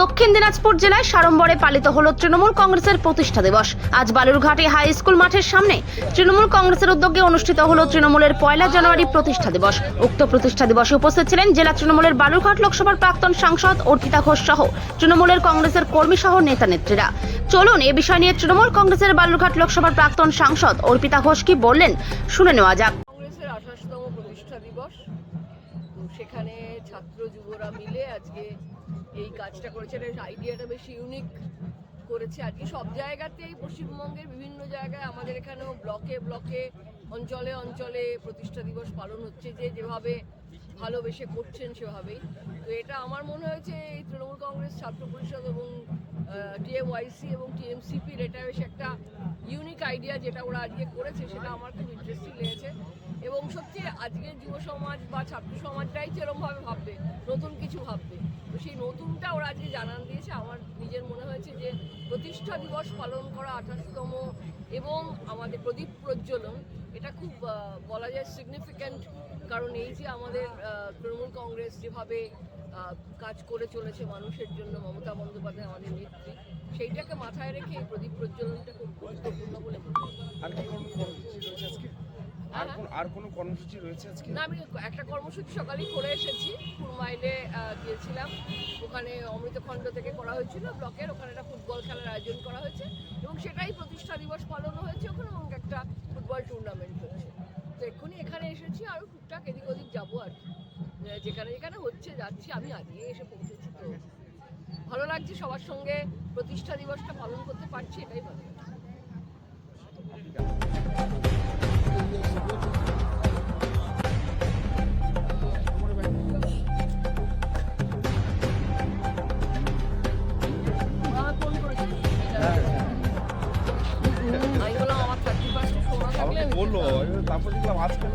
দক্ষিণ দিনাজপুর জেলায় সাড়ম্বরে পালিত হল তৃণমূল কংগ্রেসের প্রতিষ্ঠা দিবস। আজ বালুরঘাটে হাই স্কুল মাঠের সামনে তৃণমূল কংগ্রেসের উদ্যোগে অনুষ্ঠিত হল তৃণমূলের পয়লা জানুয়ারি প্রতিষ্ঠা দিবস। উক্ত প্রতিষ্ঠা দিবসে উপস্থিত ছিলেন জেলা তৃণমূলের বালুরঘাট লোকসভার প্রাক্তন সাংসদ অর্পিতা ঘোষ সহ তৃণমূলের কংগ্রেসের কর্মী সহ নেতা নেত্রীরা। চলুন এ বিষয় নিয়ে তৃণমূল কংগ্রেসের বালুরঘাট লোকসভার প্রাক্তন সাংসদ অর্পিতা ঘোষ কি বললেন, শুনে নেওয়া যাক। কংগ্রেসের আঠাশতম প্রতিষ্ঠা দিবস। সেখানে ছাত্র যুবরা মিলে আজকে এই কাজটা করেছে। এটা আইডিয়াটা বেশি ইউনিক করেছে। আজকে সব জায়গাতেই পশ্চিমবঙ্গের বিভিন্ন জায়গায় আমাদের এখানেও ব্লকে ব্লকে, অঞ্চলে অঞ্চলে প্রতিষ্ঠা দিবস পালন হচ্ছে যে যেভাবে ভালোবেসে করছেন সেভাবেই। তো এটা আমার মনে হয়েছে এই তৃণমূল কংগ্রেস ছাত্র পরিষদ এবং টিএমওয়াইসি এবং টিএমসিপির এটা বেশ একটা ইউনিক আইডিয়া যেটা ওরা আজকে করেছে, সেটা আমার খুব ইন্টারেস্টিং লেগেছে। আজকের যুব সমাজ বা ছাত্র সমাজটাই সেরমভাবে ভাববে, নতুন কিছু ভাববে। তো সেই নতুনটা ওরা আজকে জানান দিয়েছে। আমার নিজের মনে হয়েছে যে প্রতিষ্ঠা দিবস পালন করা আঠাশতম এবং আমাদের প্রদীপ প্রজ্বলন, এটা খুব বলা যায় সিগনিফিক্যান্ট কারণ এই যে আমাদের তৃণমূল কংগ্রেস যেভাবে কাজ করে চলেছে মানুষের জন্য, মমতা বন্দ্যোপাধ্যায় আমাদের নেত্রী, সেইটাকে মাথায় রেখে এই প্রদীপ প্রজ্বলনটা খুব গুরুত্বপূর্ণ বলে মনে হয়। আর কোনো আর কোন কর্মসূচি রয়েছে আজকে? না আমি একটা কর্মসূচি সকালেই করে এসেছি। আহ, গিয়েছিলাম। ওখানে অমৃতখণ্ড থেকে করা হয়েছিল ব্লকের। ওখানে একটা ফুটবল খেলার আয়োজন করা হয়েছে এবং সেটাই প্রতিষ্ঠা দিবস পালন হয়েছে। ওখানে এবং একটা ফুটবল টুর্নামেন্ট হচ্ছে তো এক্ষুনি এখানে এসেছি আরও টুকটাক এদিক ওদিক যাব আর কি। যেখানে যেখানে হচ্ছে যাচ্ছি আমি আজকে এসে পৌঁছেছি তো। ভালো লাগছে সবার সঙ্গে প্রতিষ্ঠা দিবসটা পালন করতে পারছি এটাই ভালো। লাগছে। বললাম আমার থার্টি ফার্স্টে সময় থাকলে বলল তারপর দেখলাম আজকে